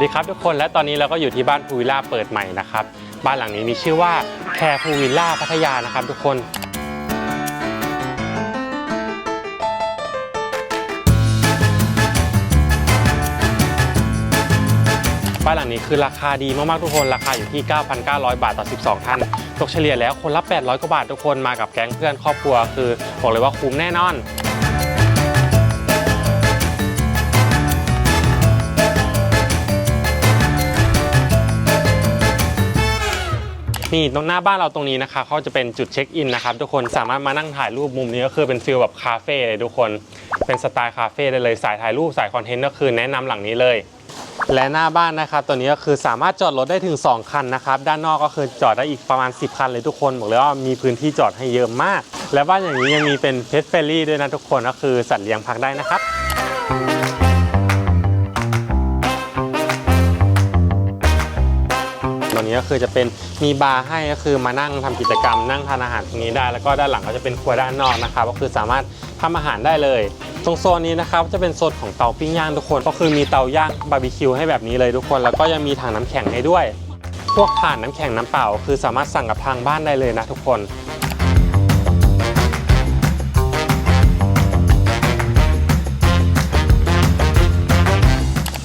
วัสดีครับทุกคนและตอนนี้เราก็อยู่ที่บ้านพูวิลล่าเปิดใหม่นะครับ บ้านหลังนี้มีชื่อว่าแคร์พูวิลล่าพัทยานะครับทุกคนบ้านหลังนี้คือราคาดีมากๆทุกคนราคาอยู่ที่ 9,900 บาทต่อ 12 ท่าน ตกเฉลี่ยแล้วคนละ 800 กว่าบาททุกคนมากับแก๊งเพื่อนครอบครัวคือบอกเลยว่าคุ้มแน่นอน นี่ตรงหน้าบ้านเราตรงนี้นะคะเขาจะเป็นจุดเช็คอินนะครับทุกคนสามารถมานั่งถ่ายรูปมุมนี้ก็คือเป็นฟิลแบบคาเฟ่เลยทุกคนเป็นสไตล์คาเฟ่ได้เลยสายถ่ายรูปสายคอนเทนต์ก็คือแนะนำหลังนี้เลย และหน้าบ้านนะครับตัวนี้ก็คือสามารถจอดรถได้ถึง 2 คันนะครับด้านนอกก็คือจอดได้อีกประมาณ 10 คันเลยทุกคนบอกเลยว่ามีพื้นที่จอดให้เยอะมาก และบ้านอย่างนี้ยังมีเป็นเพ t เฟ r รี่ด้วยนะทุกคนก็คือสัตว์เลี้ยงพักได้นะครับ ตรงนี้ก็คือจะเป็นมีบาร์ให้ก็คือมานั่งทำกิจกรรมนั่งทานอาหารตรงนี้ได้ แล้วก็ด้านหลังก็จะเป็นครัวด้านนอกนะครับก็คือสามารถทำอาหารได้เลย ตรงโซนนี้นะครับจะเป็นโซนของเตาปิ้งย่างทุกคน ก็คือมีเตาย่างบาร์บีคิวให้แบบนี้เลยทุกคน แล้วก็ยังมีถังน้ำแข็งให้ด้วย พวกถ่านน้ำแข็งน้ำเปล่า คือสามารถสั่งกับทางบ้านได้เลยนะทุกคน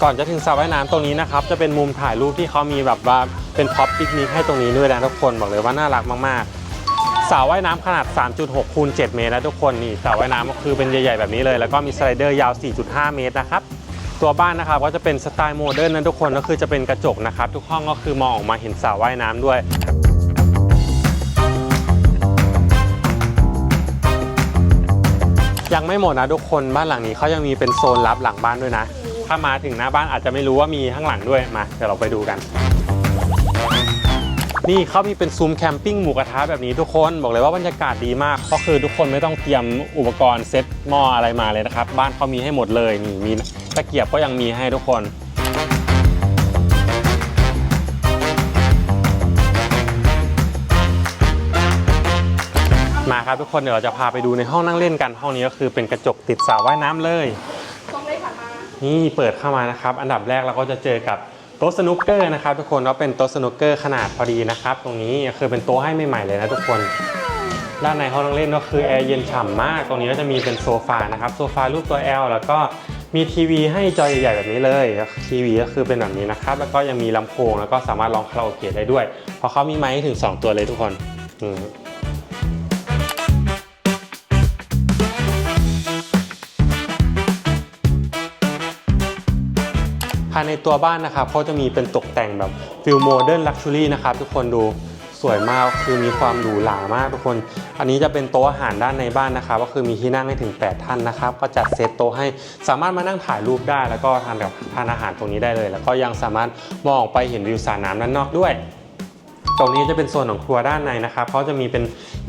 ก่อนจะถึงสระว่ายน้ำตรงนี้นะครับจะเป็นมุมถ่ายรูปที่เขามีแบบว่า เป็นพ็อปปิกนิกให้ตรงนี้ด้วยนะทุกคนบอกเลยว่าน่ารักมากๆสระว่ายน้ำขนาด 3.6คูณ7เมตรนะทุกคนนี่สระว่ายน้ำก็คือเป็นใหญ่ๆแบบนี้เลย แล้วก็มีสไลเดอร์ยาว 4.5 เมตรนะครับตัวบ้านนะครับก็จะเป็นสไตล์โมเดิร์นนะทุกคนก็คือจะเป็นกระจกนะครับทุกห้องก็คือมองออกมาเห็นสระว่ายน้ำด้วยยังไม่หมดนะทุกคนบ้านหลังนี้เขายังมีเป็นโซนลับหลังบ้านด้วยนะ ถ้ามาถึงหน้าบ้านอาจจะไม่รู้ว่ามีข้างหลังด้วยมาเดี๋ยวเราไปดูกัน นี่เขามีเป็นซุ้มแคมปิ้งหมูกระทะแบบนี้ทุกคนบอกเลยว่าบรรยากาศดีมากก็คือทุกคนไม่ต้องเตรียมอุปกรณ์เซ็ตหม้ออะไรมาเลยนะครับ บ้านเขามีให้หมดเลยนี่มีตะเกียบก็ยังมีให้ทุกคนมาครับทุกคนเดี๋ยวเราจะพาไปดูในห้องนั่งเล่นกันห้องนี้ก็คือเป็นกระจกติดสระว่ายน้ำเลยตรงเลยค่ะมานี่เปิดเข้ามานะครับ อันดับแรกเราก็จะเจอกับ โต๊ะสนุกเกอร์นะครับทุกคนว่าเป็นโต๊ะสนุกเกอร์ขนาดพอดีนะครับ ตรงนี้คือเป็นโต๊ะให้ใหม่ๆเลยนะทุกคนด้านในห้องนั่งเล่นก็คือแอร์เย็นฉ่ำมาก ตรงนี้ก็จะมีเป็นโซฟานะครับโซฟารูปตัว L แล้วก็มีทีวีให้จอใหญ่ๆแบบนี้เลยทีวีก็คือเป็นแบบนี้นะครับ แล้วก็ยังมีลำโพงแล้วก็สามารถร้องคาราโอเกะได้ด้วย เพราะเขามีไมค์ให้ถึง 2 ตัวเลยทุกคนอื ภายในตัวบ้านนะครับเขาจะมีเป็นตกแต่งแบบฟิลโมเดิร์นลักชัวรี่นะครับทุกคนดูสวยมากคือมีความหรูหรามากทุกคน อันนี้จะเป็นโต๊ะอาหารด้านในบ้านนะครับ ก็คือมีที่นั่งให้ถึง 8 ท่านนะครับ ก็จัดเซตโต๊ะให้สามารถมานั่งถ่ายรูปได้ แล้วก็ทานกับทานอาหารตรงนี้ได้เลย แล้วก็ยังสามารถมองออกไปเห็นวิวสระน้ำด้านนอกด้วยตรงนี้จะเป็นโซนของครัวด้านในนะครับเขาจะมีเป็น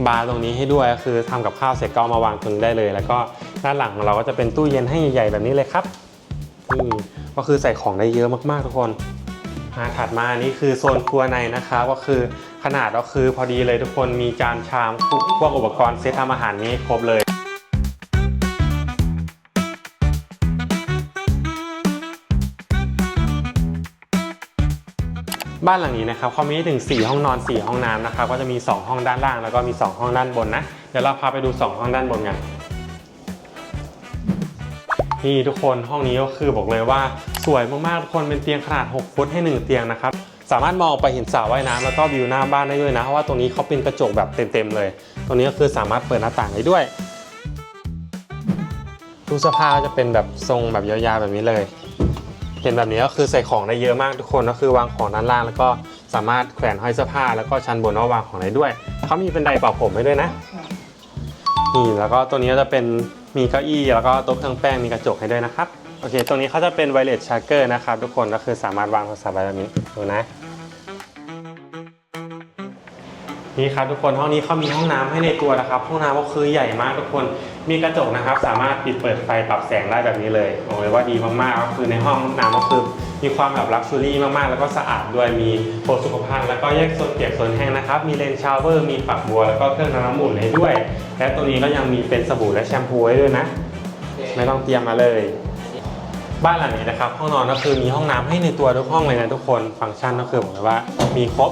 บาร์ตรงนี้ให้ด้วย คือทำกับข้าวเสร็จก็เอามาวางตรงนี้ได้เลย แล้วก็ด้านหลังของเราก็จะเป็นตู้เย็นให้ใหญ่ๆแบบนี้เลยครับ นี่ก็คือใส่ของได้เยอะมากๆทุกคนมาถัดมานี่คือโซนครัวในนะคะก็คือขนาดก็คือพอดีเลยทุกคนมีจานชามพวกอุปกรณ์เซตทำอาหารนี้ครบเลยบ้านหลังนี้นะครับเขามีให้ถึง 4 ห้องนอน 4 ห้องน้ำนะครับ ก็จะมี 2 ห้องด้านล่างแล้วก็มี 2 ห้องด้านบนนะ เดี๋ยวเราพาไปดู 2 ห้องด้านบนกัน นี่ทุกคนห้องนี้ก็คือบอกเลยว่าสวยมากๆทุกคนเป็นเตียงขนาด 6 ฟุตให้ 1 เตียงนะครับสามารถมองไปเห็นสระว่ายน้ำแล้วก็วิวหน้าบ้านได้ด้วยนะเพราะว่าตรงนี้เขาเป็นกระจกแบบเต็มๆเลย ตรงนี้ก็คือสามารถเปิดหน้าต่างได้ด้วยตู้เสื้อผ้าจะเป็นแบบทรงแบบยาวๆแบบนี้เลย เห็นแบบนี้ก็คือใส่ของได้เยอะมากทุกคนก็คือวางของด้านล่าง แล้วก็สามารถแขวนห้อยเสื้อผ้า แล้วก็ชั้นบนก็วางของได้ด้วยเขามีเป็นไดร์เป่าผมให้ด้วยนะนี่แล้วก็ตัวนี้จะเป็น มีเก้าอี้แล้วก็โต๊ะเครื่องแป้งมีกระจกให้ด้วยนะครับ โอเค ตรงนี้เขาจะเป็นไวเลสชาร์เกอร์นะครับทุกคนก็คือสามารถวางโทรศัพท์ไว้แบบนี้ดูนะ นี่ครับทุกคนห้องนี้เขามีห้องน้ำให้ในตัวนะครับ ห้องน้ำก็คือใหญ่มากทุกคนมีกระจกนะครับ สามารถปิดเปิดไฟปรับแสงได้แบบนี้เลยบอกเลยว่าดีมากๆก็คือในห้องน้ำก็คือมีความแบบลักชัวรี่มากๆ แล้วก็สะอาดด้วยมีโพสุขภัณฑ์แล้วก็แยกโซนเปียกโซนแห้งนะครับ มีเลนชาวเวอร์มีฝักบัวแล้วก็เครื่องทำน้ำอุ่นให้ด้วย และตัวนี้ก็ยังมีเป็นสบู่และแชมพูให้ด้วยนะ ไม่ต้องเตรียมมาเลยบ้านหลังนี้นะครับห้องนอนก็คือมีห้องน้ำให้ในตัวทุกห้องเลยนะทุกคนฟังก์ชันก็คือบอกเลยว่ามีครบ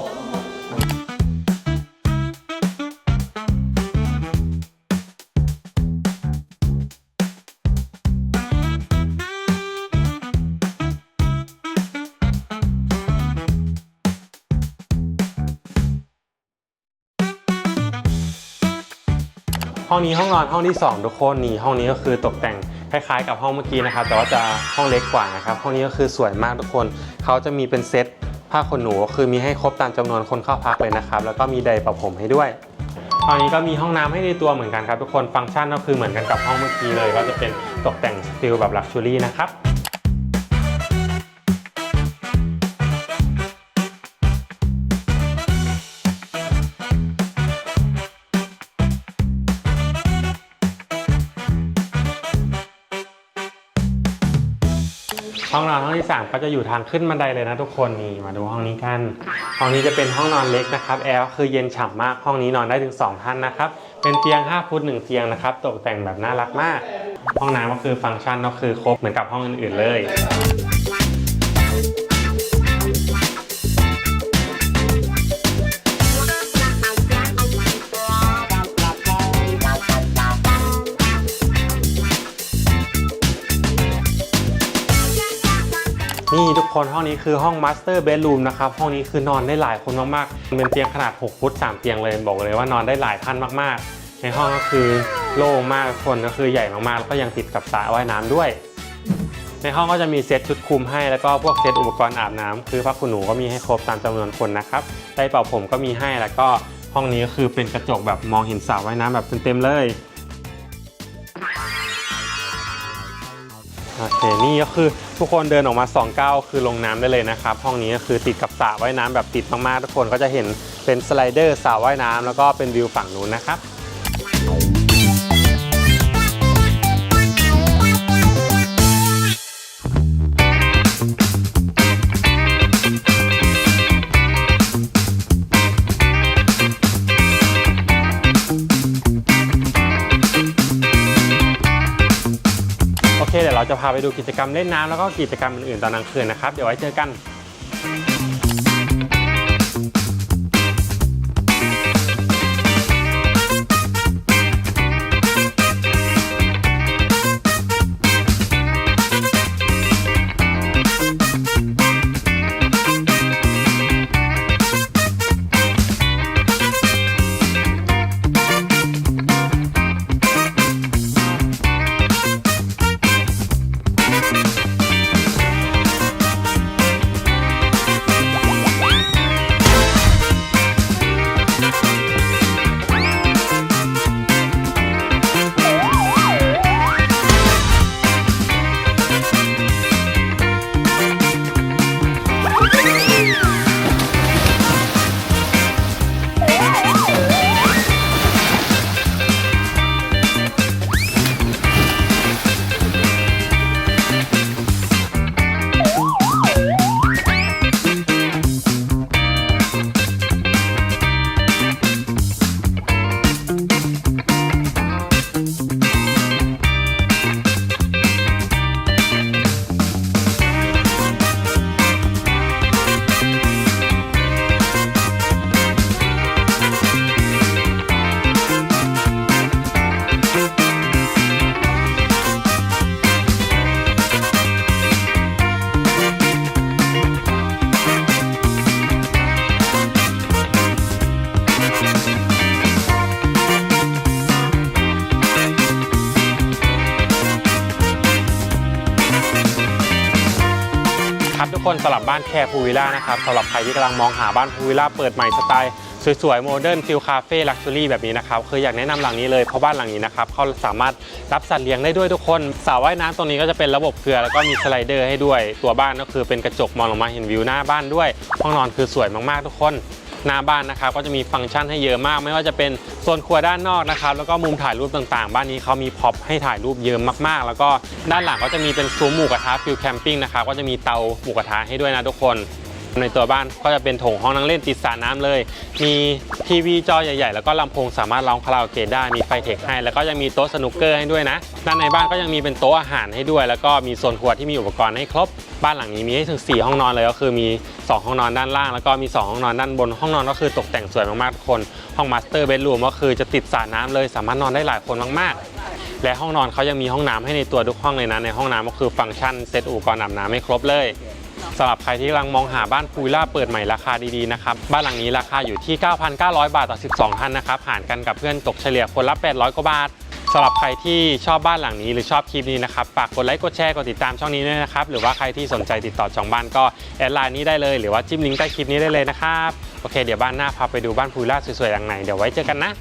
ห้องนี้ห้องนอนห้องที่2ทุกคนนี่ห้องนี้ก็คือตกแต่งคล้ายๆ กับห้องเมื่อกี้นะครับ แต่ว่าจะห้องเล็กกว่านะครับห้องนี้ก็คือสวยมากทุกคนเขาจะมีเป็นเซตผ้าขนหนูคือมีให้ครบตามจำนวนคนเข้าพักเลยนะครับ แล้วก็มีไดร์ประผมให้ด้วยตอนนี้ก็มีห้องน้ำให้ในตัวเหมือนกันครับทุกคนฟังก์ชันก็คือเหมือนกันกับห้องเมื่อกี้เลย ก็จะเป็นตกแต่งฟิลแบบลักชัวรี่นะครับ ห้องนอนห้องที่3ก็จะอยู่ทางขึ้นบันไดเลยนะทุกคนนี่มาดูห้องนี้กัน ห้องนี้จะเป็นห้องนอนเล็กนะครับแอร์ก็คือเย็นฉ่ำมากห้องนี้นอนได้ถึง 2 ท่านนะครับเป็นเตียง 5 ฟุต1เตียงนะครับตกแต่งแบบน่ารักมาก ห้องน้ำก็คือฟังก์ชันก็คือครบเหมือนกับห้องอื่นๆเลย นี่ทุกคนห้องนี้คือห้องมาสเตอร์เบดรูมนะครับ ห้องนี้คือนอนได้หลายคนมากๆเป็นเตียงขนาด 6 ฟุต 3 เตียงเลยบอกเลยว่านอนได้หลายท่านมากๆ ในห้องก็คือโล่งมากคนก็คือใหญ่มากๆ แล้วก็ยังติดกับสระว่ายน้ำด้วย ในห้องก็จะมีเซตชุดคุมให้แล้วก็พวกเซตอุปกรณ์อาบน้ำคือผ้าขนหนูก็มีให้ครบตามจำนวนคนนะครับไดร์เป่าผมก็มีให้แล้วก็ห้องนี้ก็คือเป็นกระจกแบบมองเห็นสระว่ายน้ำแบบเต็มๆเลย โอเคนี่ก็คือทุกคนเดินออกมา2ก้าวคือลงน้ำได้เลยนะครับ ห้องนี้ก็คือติดกับสระว่ายน้ำแบบติดมากๆทุกคนก็จะเห็นเป็นสไลเดอร์สระว่ายน้ำแล้วก็เป็นวิวฝั่งนู้นนะครับ จะพาไปดูกิจกรรมเล่นน้ำแล้วก็กิจกรรมอื่นๆตอนกลางคืนนะครับ เดี๋ยวไว้เจอกัน คนสำหรับบ้านแคร์พูวิล่านะครับสำหรับใครที่กำลังมองหาบ้านพูวิล่าเปิดใหม่สไตล์สวยๆโมเดิร์นฟิลคาเฟ่ลักชัวรี่แบบนี้นะครับคืออยากแนะนำหลังนี้เลยเพราะบ้านหลังนี้นะครับเขาสามารถรับสัตว์เลี้ยงได้ด้วยทุกคนสระว่ายน้ำตรงนี้ก็จะเป็นระบบเกลือแล้วก็มีสไลเดอร์ให้ด้วย ตัวบ้านก็คือเป็นกระจกมองลงมาเห็นวิวหน้าบ้านด้วยห้องนอนคือสวยมากๆทุกคน หน้าบ้านนะครับก็จะมีฟังก์ชันให้เยอะมาก ไม่ว่าจะเป็นโซนครัวด้านนอกนะครับแล้วก็มุมถ่ายรูปต่างๆ บ้านนี้เขามีพ็อปให้ถ่ายรูปเยอะมากๆ แล้วก็ด้านหลังก็จะมีเป็นซุ้มหมูกระทะฟิลแคมปิ้งนะครับก็จะมีเตาหมูกระทะให้ด้วยนะทุกคน ในตัวบ้านก็จะเป็นโถงห้องนั่งเล่นติดสระน้ำเลย มีทีวีจอใหญ่ ๆ แล้วก็ลำโพงสามารถร้องคาราโอเกะได้มีไฟเทคให้ แล้วก็ยังมีโต๊ะสนุกเกอร์ให้ด้วยนะ ด้านในบ้านก็ยังมีเป็นโต๊ะอาหารให้ด้วย แล้วก็มีโซนครัวที่มีอุปกรณ์ให้ครบ บ้านหลังนี้มีให้ถึง 4 ห้องนอนเลยก็คือมี 2 ห้องนอนด้านล่าง แล้วก็มี 2 ห้องนอนด้านบน ห้องนอนก็คือตกแต่งสวยมากๆทุกคน ห้องมาสเตอร์เบดรูมก็คือจะติดสระน้ำเลย สามารถนอนได้หลายคนมากๆและห้องนอนเขายังมีห้องน้ำให้ในตัวทุกห้องเลยนะในห้องน้ำก็คือฟังก์ชันเซตอุปกรณ์อาบน้ำให้ครบเลย สำหรับใครที่กำลังมองหาบ้านพูล่าเปิดใหม่ราคาดีๆนะครับบ้านหลังนี้ราคาอยู่ที่ 9,900 บาทต่อ 12ท่านนะครับหารกันกับเพื่อนตกเฉลี่ยคนละ 800กว่าบาทสำหรับใครที่ชอบบ้านหลังนี้หรือชอบคลิปนี้นะครับฝากกดไลค์กดแชร์กดติดตามช่องนี้ด้วยนะครับหรือว่าใครที่สนใจติดต่อจองบ้านก็แอดไลน์นี้ได้เลยหรือว่าจิ้มลิงก์ใต้คลิปนี้ได้เลยนะครับโอเคเดี๋ยวบ้านหน้าพาไปดูบ้านพูลล่าสวยๆหลังไหนเดี๋ยวไว้เจอกันนะ